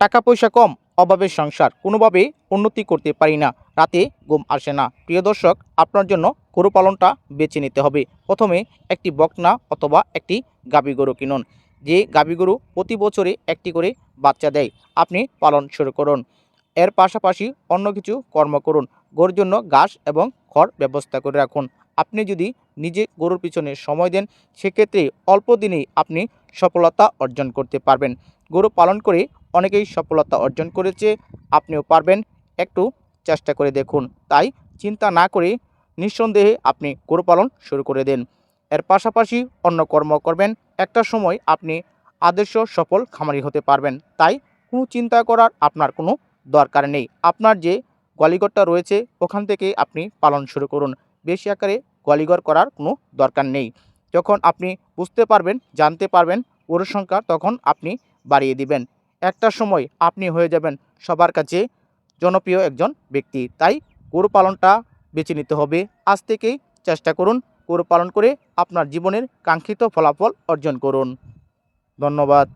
টাকা পয়সা কম অভাবের সংসার কোনোভাবেই উন্নতি করতে পারি না। রাতে ঘুম আসে না। প্রিয় দর্শক, আপনার জন্য গরু পালনটা বেছে নিতে হবে। প্রথমে একটি বকনা অথবা একটি গাভী গরু কিনুন। যে গাভী গরু প্রতি বছরে একটি করে বাচ্চা দেয়, আপনি পালন শুরু করুন। এর পাশাপাশি অন্য কিছু কর্ম করুন। গরুর জন্য ঘাস এবং খড় ব্যবস্থা করে রাখুন। আপনি যদি নিজে গরুর পিছনে সময় দেন, সেক্ষেত্রে অল্প দিনেই আপনি সফলতা অর্জন করতে পারবেন। গরু পালন করে অনেকেই সফলতা অর্জন করেছে, আপনিও পারবেন। একটু চেষ্টা করে দেখুন। তাই চিন্তা না করে নিঃসন্দেহে আপনি গরু পালন শুরু করে দেন। এর পাশাপাশি অন্য কর্ম করবেন। একটা সময় আপনি আদর্শ সফল খামারি হতে পারবেন। তাই কোনো চিন্তা করার আপনার কোনো দরকার নেই। আপনার যে গোয়ালিঘরটা রয়েছে, ওখান থেকে আপনি পালন শুরু করুন। বেশি আকারে গোয়ালিঘর করার কোনো দরকার নেই। যখন আপনি বুঝতে পারবেন, জানতে পারবেন গরুর সংখ্যা, তখন আপনি বাড়িয়ে দিবেন। একটা সময় আপনি হয়ে যাবেন সবার কাছে জনপ্রিয় একজন ব্যক্তি। তাই গরু পালনটা বেছে নিতে হবে। আজ থেকেই চেষ্টা করুন গরু পালন করে আপনার জীবনের কাঙ্ক্ষিত ফলাফল অর্জন করুন। ধন্যবাদ।